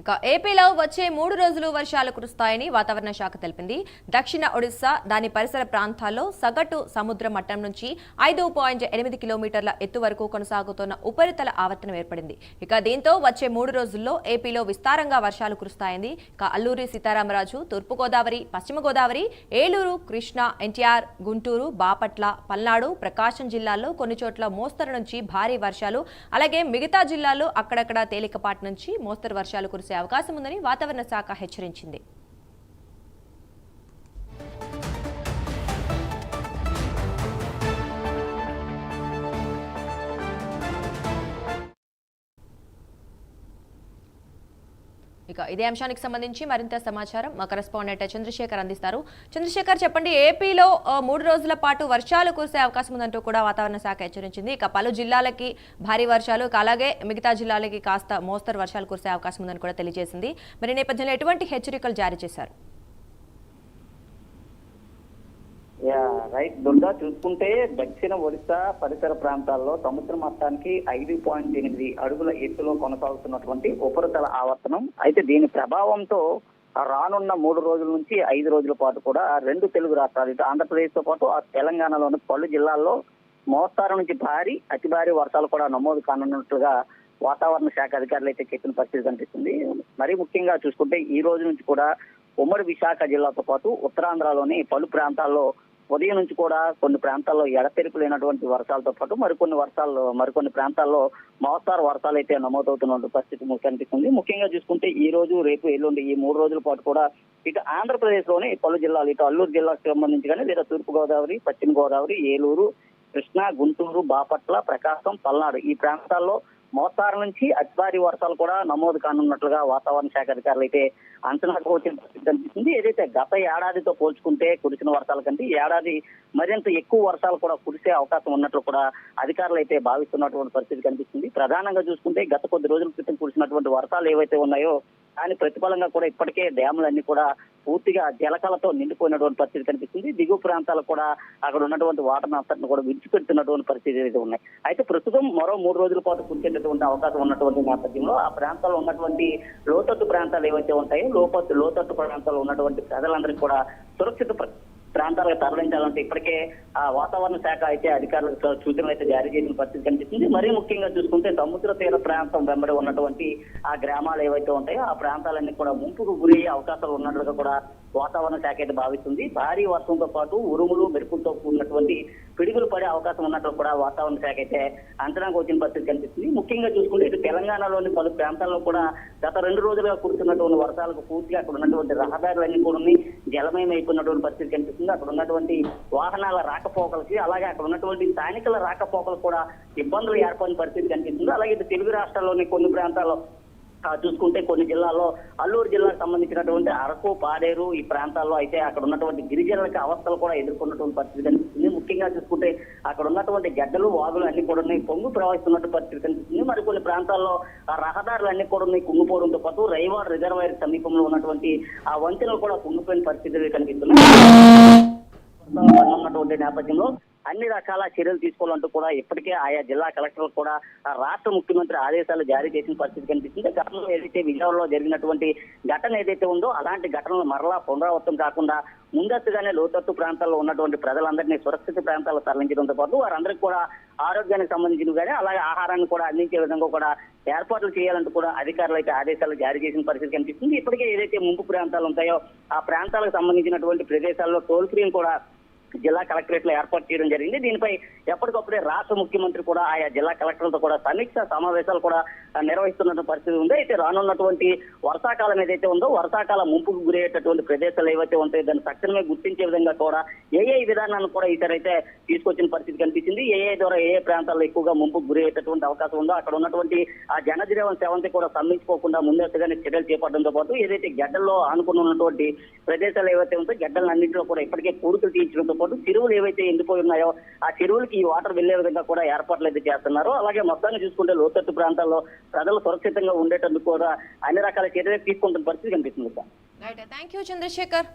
ఇక ఏపీలో వచ్చే మూడు రోజులు వర్షాలు కురుస్తాయని వాతావరణ శాఖ తెలిపింది. దక్షిణ ఒడిశా దాని పరిసర ప్రాంతాల్లో సగటు సముద్ర మట్టం నుంచి ఐదు పాయింట్ ఎనిమిది కిలోమీటర్ల ఎత్తు వరకు కొనసాగుతున్న ఉపరితల ఆవర్తనం ఏర్పడింది. ఇక దీంతో వచ్చే మూడు రోజుల్లో ఏపీలో విస్తారంగా వర్షాలు కురుస్తాయని ఇక అల్లూరి సీతారామరాజు తూర్పుగోదావరి పశ్చిమ గోదావరి ఏలూరు కృష్ణా ఎన్టీఆర్ గుంటూరు బాపట్ల పల్నాడు ప్రకాశం జిల్లాల్లో కొన్ని చోట్ల మోస్తరు నుంచి భారీ వర్షాలు అలాగే మిగతా జిల్లాల్లో అక్కడక్కడ తేలికపాటి నుంచి మోస్తరు వర్షాలు కురుస్తాయి కురిసే అవకాశం ఉందని వాతావరణ శాఖ హెచ్చరించింది. ఇక ఇదే అంశానికి సంబంధించి మరింత సమాచారం మా కరెస్పాండెంట్ చంద్రశేఖర్ అందిస్తారు. చంద్రశేఖర్ చెప్పండి ఏపీలో మూడు రోజుల పాటు వర్షాలు కురిసే అవకాశం ఉందంటూ కూడా వాతావరణ శాఖ హెచ్చరించింది. ఇక పలు జిల్లాలకి భారీ వర్షాలు అలాగే మిగతా జిల్లాలకి కాస్త మోస్తరు వర్షాలు కురిసే అవకాశం ఉందని కూడా తెలియజేసింది. మరి నేపథ్యంలో ఎటువంటి హెచ్చరికలు జారీ చేశారు యా రైట్ దుర్గా చూసుకుంటే దక్షిణ ఒడిశా పరిసర ప్రాంతాల్లో సముద్ర మట్టానికి ఐదు పాయింట్ ఎనిమిది అడుగుల ఎత్తులో కొనసాగుతున్నటువంటి ఉపరితల ఆవర్తనం. అయితే దీని ప్రభావంతో రానున్న మూడు రోజుల నుంచి ఐదు రోజుల పాటు కూడా రెండు తెలుగు రాష్ట్రాలు ఇటు ఆంధ్రప్రదేశ్తో పాటు ఆ తెలంగాణలోని పలు జిల్లాల్లో మోస్తారు నుంచి భారీ అతి భారీ వర్షాలు కూడా నమోదు కానున్నట్లుగా వాతావరణ శాఖ అధికారులు అయితే చెప్పిన పరిస్థితి కనిపిస్తుంది. మరీ ముఖ్యంగా చూసుకుంటే ఈ రోజు నుంచి కూడా ఉమ్మడి విశాఖ జిల్లాతో పాటు ఉత్తరాంధ్రలోని పలు ప్రాంతాల్లో ఉదయం నుంచి కూడా కొన్ని ప్రాంతాల్లో ఎడతెరిపి లేనటువంటి వర్షాలతో పాటు మరికొన్ని వర్షాలు మరికొన్ని ప్రాంతాల్లో మోస్తారు వర్షాలు అయితే నమోదవుతున్న పరిస్థితి కనిపిస్తుంది. ముఖ్యంగా చూసుకుంటే ఈ రోజు రేపు ఎల్లుండి ఈ మూడు రోజుల పాటు కూడా ఇటు ఆంధ్రప్రదేశ్లోని పలు జిల్లాలు ఇటు అల్లూరు జిల్లాకు సంబంధించి కానీ లేదా తూర్పు గోదావరి పశ్చిమ గోదావరి ఏలూరు కృష్ణా గుంటూరు బాపట్ల ప్రకాశం పల్నాడు ఈ ప్రాంతాల్లో మోస్తారు నుంచి అతి భారీ వర్షాలు కూడా నమోదు కానున్నట్లుగా వాతావరణ శాఖ అధికారులు అయితే అంచనాకు వచ్చిన కనిపిస్తుంది. ఏదైతే గత ఏడాదితో పోల్చుకుంటే కురిసిన వర్షాల కంటే ఏడాది మరింత ఎక్కువ వర్షాలు కూడా కురిసే అవకాశం ఉన్నట్లు కూడా అధికారులు అయితే భావిస్తున్నటువంటి పరిస్థితి కనిపిస్తుంది. ప్రధానంగా చూసుకుంటే గత కొద్ది రోజుల క్రితం కురిసినటువంటి వర్షాలు ఏవైతే ఉన్నాయో దాని ప్రతిఫలంగా కూడా ఇప్పటికే డ్యాములన్నీ కూడా పూర్తిగా జలకలతో నిండిపోయినటువంటి పరిస్థితి కనిపిస్తుంది. దిగువ ప్రాంతాలు కూడా అక్కడ ఉన్నటువంటి వాటర్ అంతటిని కూడా విడిచిపెడుతున్నటువంటి పరిస్థితి అయితే ఉన్నాయి. అయితే ప్రస్తుతం మరో మూడు రోజుల పాటు కురిసేటటువంటి అవకాశం ఉన్నటువంటి నేపథ్యంలో ఆ ప్రాంతాల్లో ఉన్నటువంటి లోతట్టు ప్రాంతాలు ఏవైతే ఉంటాయో లోపట్టు లోతట్టు ప్రాంతాల్లో ఉన్నటువంటి ప్రజలందరికీ కూడా సురక్షిత ప్రాంతాలకు తరలించాలంటే ఇప్పటికే ఆ వాతావరణ శాఖ అయితే అధికారులకు సూచనలు అయితే జారీ చేసిన పరిస్థితి కనిపిస్తుంది. మరీ ముఖ్యంగా చూసుకుంటే సముద్ర తీర ప్రాంతం వెంబడి ఉన్నటువంటి ఆ గ్రామాలు ఏవైతే ఉంటాయో ఆ ప్రాంతాలన్నీ కూడా ముంపుకు గురయ్యే అవకాశాలు ఉన్నట్లుగా కూడా వాతావరణ శాఖ అయితే భావిస్తుంది. భారీ వర్షంతో పాటు ఉరుములు మెరుపులతో కూడినటువంటి పిడుగులు పడే అవకాశం ఉన్నట్లు కూడా వాతావరణ శాఖ అయితే అంచనాకు వచ్చిన పరిస్థితి కనిపిస్తుంది. ముఖ్యంగా చూసుకుంటే ఇటు తెలంగాణలోని పలు ప్రాంతాల్లో కూడా గత రెండు రోజులుగా కురుతున్నటువంటి వర్షాలకు పూర్తిగా అక్కడ ఉన్నటువంటి రహదారులన్నీ కూడా జలమయం అయిపోయినటువంటి పరిస్థితి కనిపిస్తుంది. అక్కడ ఉన్నటువంటి వాహనాల రాకపోకలకి అలాగే అక్కడ ఉన్నటువంటి స్థానికుల రాకపోకలు కూడా ఇబ్బందులు ఏర్పడిన పరిస్థితి కనిపిస్తుంది. అలాగే ఇటు తెలుగు రాష్ట్రాల్లోని కొన్ని ప్రాంతాల్లో చూసుకుంటే కొన్ని జిల్లాల్లో అల్లూరు జిల్లాకు సంబంధించినటువంటి అరకు పాడేరు ఈ ప్రాంతాల్లో అయితే అక్కడ ఉన్నటువంటి గిరిజనులకి అవస్థలు కూడా ఎదుర్కొన్నటువంటి పరిస్థితి కనిపిస్తుంది. ముఖ్యంగా చూసుకుంటే అక్కడ ఉన్నటువంటి గడ్డలు వాగులు అన్ని కూడా ఉన్నాయి, పొంగు ప్రవహిస్తున్నట్టు పరిస్థితి కనిపిస్తుంది. మరి కొన్ని ప్రాంతాల్లో ఆ రహదారులు అన్ని కూడా ఉన్నాయి, కుంగిపోవడంతో పాటు రైవాడ్ రిజర్వాయర్ సమీపంలో ఉన్నటువంటి ఆ వంతెనలు కూడా కుంగిపోయిన పరిస్థితులు కనిపిస్తున్నాయి. ఉన్నటువంటి నేపథ్యంలో అన్ని రకాల చర్యలు తీసుకోవాలంటూ కూడా ఇప్పటికే ఆయా జిల్లా కలెక్టర్లు కూడా రాష్ట్ర ముఖ్యమంత్రి ఆదేశాలు జారీ చేసిన పరిస్థితి కనిపిస్తుంది. గతంలో ఏదైతే విజయవాడలో జరిగినటువంటి ఘటన ఏదైతే ఉందో అలాంటి ఘటనలు మరలా పునరావృతం కాకుండా ముందస్తుగానే లోతట్టు ప్రాంతాల్లో ఉన్నటువంటి ప్రజలందరినీ సురక్షిత ప్రాంతాల్లో తరలించడంతో పాటు వారందరికీ కూడా ఆరోగ్యానికి సంబంధించినవి కానీ అలాగే ఆహారాన్ని కూడా అందించే విధంగా కూడా ఏర్పాట్లు చేయాలంటూ కూడా అధికారులు అయితే ఆదేశాలు జారీ చేసిన పరిస్థితి కనిపిస్తుంది. ఇప్పటికే ఏదైతే ముంపు ప్రాంతాలు ఉంటాయో ఆ ప్రాంతాలకు సంబంధించినటువంటి ప్రదేశాల్లో టోల్ ఫ్రీని కూడా జిల్లా కలెక్టరేట్లో ఏర్పాటు చేయడం జరిగింది. దీనిపై ఎప్పటికప్పుడే రాష్ట్ర ముఖ్యమంత్రి కూడా ఆయా జిల్లా కలెక్టర్లతో కూడా సమీక్ష సమావేశాలు కూడా నిర్వహిస్తున్న పరిస్థితి ఉంది. అయితే రానున్నటువంటి వర్షాకాలం ఏదైతే ఉందో వర్షాకాలం ముంపుకు గురయ్యేటటువంటి ప్రదేశాలు ఏవైతే ఉంటాయో దాన్ని తక్షణమే గుర్తించే విధంగా కూడా ఏ ఏ విధానాన్ని కూడా ఈసారి అయితే తీసుకొచ్చిన పరిస్థితి కనిపించింది. ఏ ఏ ద్వారా ఏ ఏ ప్రాంతాల్లో ఎక్కువగా ముంపుకు గురయ్యేటటువంటి అవకాశం ఉందో అక్కడ ఉన్నటువంటి ఆ జనజీవన సేవంతి కూడా సమ్మించుకోకుండా ముందస్తుగానే చర్యలు చేపట్టడంతో పాటు ఏదైతే గడ్డల్లో ఆనుకుని ఉన్నటువంటి ప్రదేశాలు ఏవైతే ఉందో గడ్డలన్నింటిలో కూడా ఇప్పటికే పూడుతులు తీర్చడంతో పాటు చెరువులు ఏవైతే ఎండిపోయి ఉన్నాయో ఆ చెరువులకి ఈ వాటర్ వెళ్ళే విధంగా కూడా ఏర్పాట్లు అయితే చేస్తున్నారు. అలాగే మొత్తాన్ని చూసుకుంటే లోతట్టు ప్రాంతాల్లో ప్రజలు సురక్షితంగా ఉండేటందుకు కూడా అన్ని రకాల చర్యలు తీసుకుంటున్న పరిస్థితి కనిపిస్తుంది సార్. Thank you Chandrasekhar